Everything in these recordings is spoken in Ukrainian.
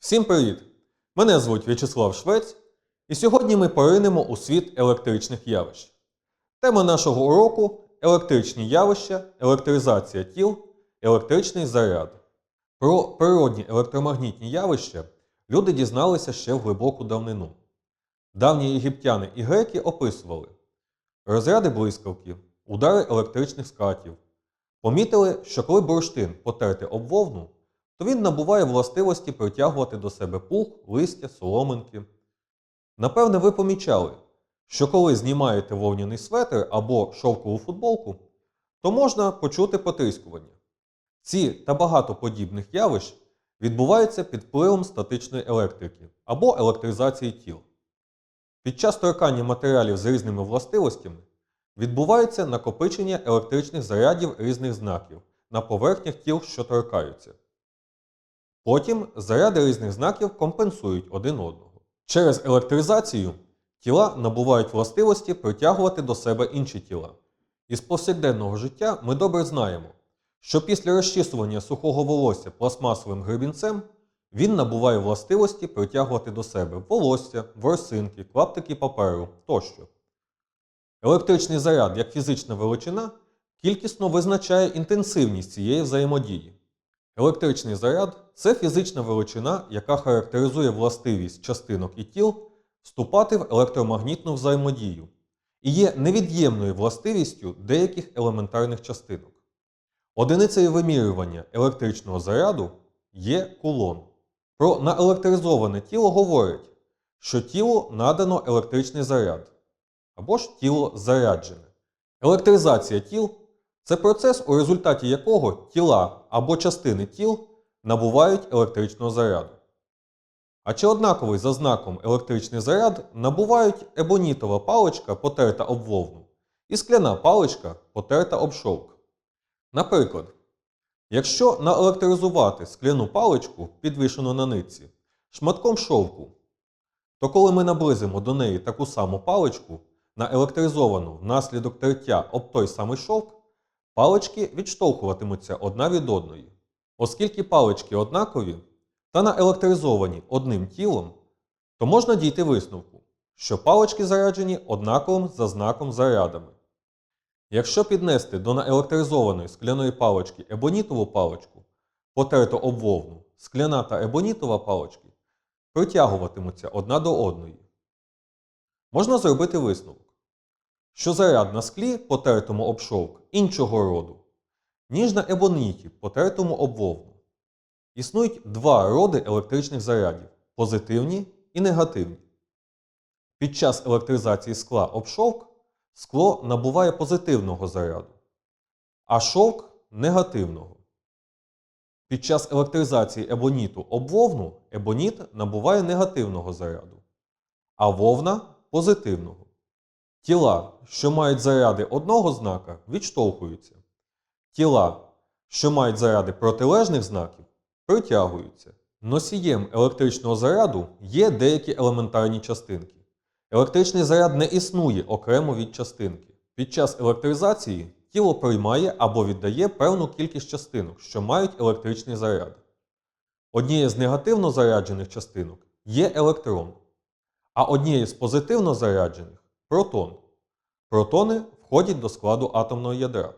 Всім привіт! Мене звуть В'ячеслав Швець, і сьогодні ми поринемо у світ електричних явищ. Тема нашого уроку електричні явища, електризація тіл, електричний заряд. Про природні електромагнітні явища люди дізналися ще в глибоку давнину. Давні єгиптяни і греки описували розряди блискавки, удари електричних скатів. Помітили, що коли бурштин потерти об вовну, то він набуває властивості притягувати до себе пух, листя, соломинки. Напевне, ви помічали, що коли знімаєте вовняний светр або шовкову футболку, то можна почути потріскування. Ці та багато подібних явищ відбуваються під впливом статичної електрики або електризації тіл. Під час торкання матеріалів з різними властивостями відбувається накопичення електричних зарядів різних знаків на поверхнях тіл, що торкаються. Потім заряди різних знаків компенсують один одного. Через електризацію тіла набувають властивості притягувати до себе інші тіла. Із повсякденного життя ми добре знаємо, що після розчісування сухого волосся пластмасовим гребінцем він набуває властивості притягувати до себе волосся, ворсинки, клаптики паперу тощо. Електричний заряд як фізична величина кількісно визначає інтенсивність цієї взаємодії. Електричний заряд це фізична величина, яка характеризує властивість частинок і тіл вступати в електромагнітну взаємодію і є невід'ємною властивістю деяких елементарних частинок. Одиницею вимірювання електричного заряду є кулон. Про наелектризоване тіло говорять, що тілу надано електричний заряд або ж тіло заряджене. Електризація тіл це процес, у результаті якого тіла або частини тіл набувають електричного заряду. А чи однаковий за знаком електричний заряд набувають ебонітова паличка, потерта об вовну, і скляна паличка, потерта об шовк. Наприклад, якщо наелектризувати скляну паличку, підвішену на нитці, шматком шовку, то коли ми наблизимо до неї таку саму паличку, наелектризовану внаслідок тертя об той самий шовк, палички відштовхуватимуться одна від одної. Оскільки палички однакові та наелектризовані одним тілом, то можна дійти висновку, що палички заряджені однаковим за знаком зарядами. Якщо піднести до наелектризованої скляної палички ебонітову паличку, потерту об вовну, скляна та ебонітова палички притягуватимуться одна до одної. Можна зробити висновок, що заряд на склі, потертому об шовк, іншого роду, ніж на ебоніті, потертому об вовну. Існують два роди електричних зарядів позитивні і негативні. Під час електризації скла об шовк скло набуває позитивного заряду, а шовк негативного. Під час електризації ебоніту об вовну ебоніт набуває негативного заряду, а вовна позитивного. Тіла, що мають заряди одного знака, відштовхуються. Тіла, що мають заряди протилежних знаків, притягуються. Носієм електричного заряду є деякі елементарні частинки. Електричний заряд не існує окремо від частинки. Під час електризації тіло приймає або віддає певну кількість частинок, що мають електричний заряд. Однією з негативно заряджених частинок є електрон, а однією з позитивно заряджених протон. Протони входять до складу атомного ядра.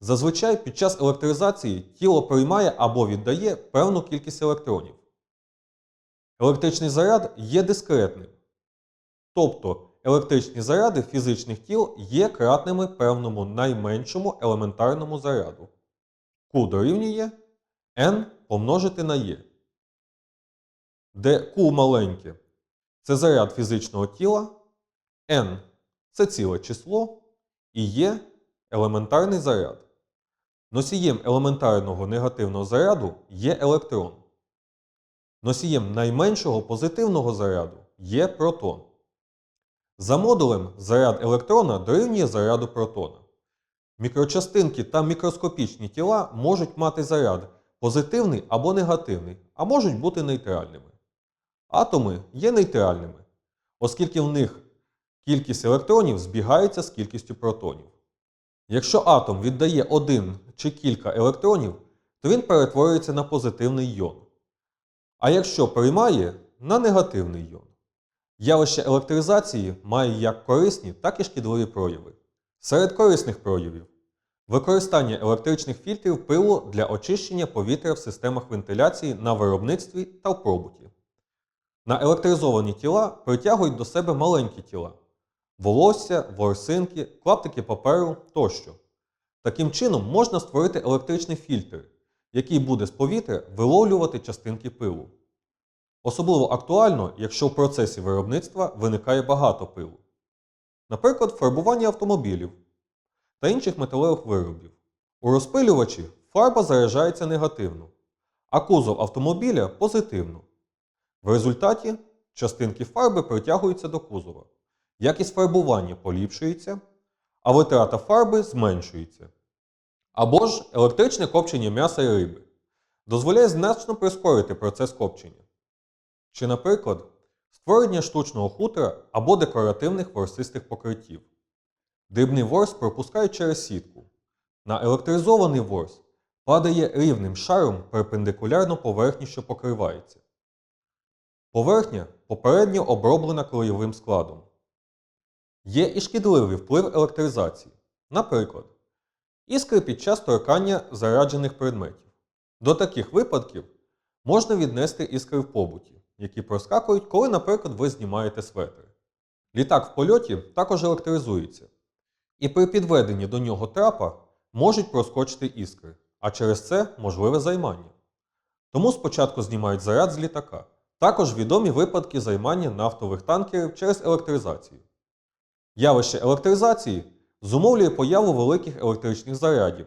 Зазвичай під час електризації тіло приймає або віддає певну кількість електронів. Електричний заряд є дискретним. Тобто електричні заряди фізичних тіл є кратними певному найменшому елементарному заряду. Q дорівнює n помножити на E, де Q маленьке це заряд фізичного тіла, n це ціле число і є елементарний заряд. Носієм елементарного негативного заряду є електрон. Носієм найменшого позитивного заряду є протон. За модулем заряд електрона дорівнює заряду протона. Мікрочастинки та мікроскопічні тіла можуть мати заряд позитивний або негативний, а можуть бути нейтральними. Атоми є нейтральними, оскільки в них кількість електронів збігається з кількістю протонів. Якщо атом віддає один чи кілька електронів, то він перетворюється на позитивний йон. а якщо приймає на негативний йон. Явище електризації має як корисні, так і шкідливі прояви. Серед корисних проявів використання електричних фільтрів пилу для очищення повітря в системах вентиляції на виробництві та в побуті. На електризовані тіла притягують до себе маленькі тіла волосся, ворсинки, клаптики паперу тощо. Таким чином можна створити електричний фільтр, який буде з повітря виловлювати частинки пилу. Особливо актуально, якщо в процесі виробництва виникає багато пилу. Наприклад, фарбування автомобілів та інших металевих виробів. У розпилювачі фарба заряджається негативно, а кузов автомобіля позитивно. В результаті частинки фарби притягуються до кузова. Якість фарбування поліпшується, а витрата фарби зменшується. Або ж електричне копчення м'яса і риби дозволяє значно прискорити процес копчення. Чи, наприклад, створення штучного хутра або декоративних ворсистих покриттів. Дрібний ворс пропускають через сітку. На електризований ворс падає рівним шаром перпендикулярно поверхні, що покривається. Поверхня попередньо оброблена клеєвим складом. Є і шкідливий вплив електризації. Наприклад, іскри під час торкання заряджених предметів. До таких випадків можна віднести іскри в побуті, які проскакують, коли, наприклад, ви знімаєте светр. Літак в польоті також електризується, і при підведенні до нього трапа можуть проскочити іскри, а через це можливе займання. Тому спочатку знімають заряд з літака. Також відомі випадки займання нафтових танкерів через електризацію. Явище електризації зумовлює появу великих електричних зарядів.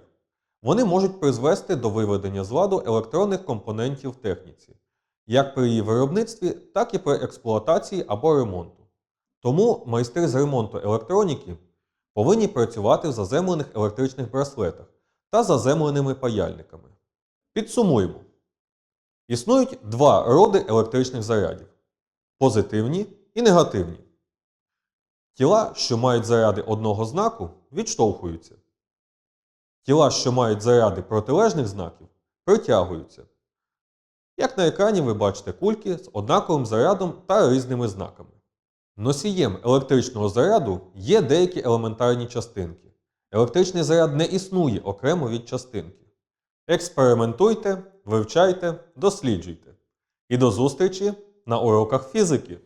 Вони можуть призвести до виведення з ладу електронних компонентів в техніці, як при її виробництві, так і при експлуатації або ремонту. Тому майстри з ремонту електроніки повинні працювати в заземлених електричних браслетах та заземленими паяльниками. Підсумуємо. Існують два роди електричних зарядів позитивні і негативні. Тіла, що мають заряди одного знаку, відштовхуються. Тіла, що мають заряди протилежних знаків, притягуються. Як на екрані ви бачите кульки з однаковим зарядом та різними знаками. Носієм електричного заряду є деякі елементарні частинки. Електричний заряд не існує окремо від частинки. Експериментуйте, вивчайте, досліджуйте. І до зустрічі на уроках фізики!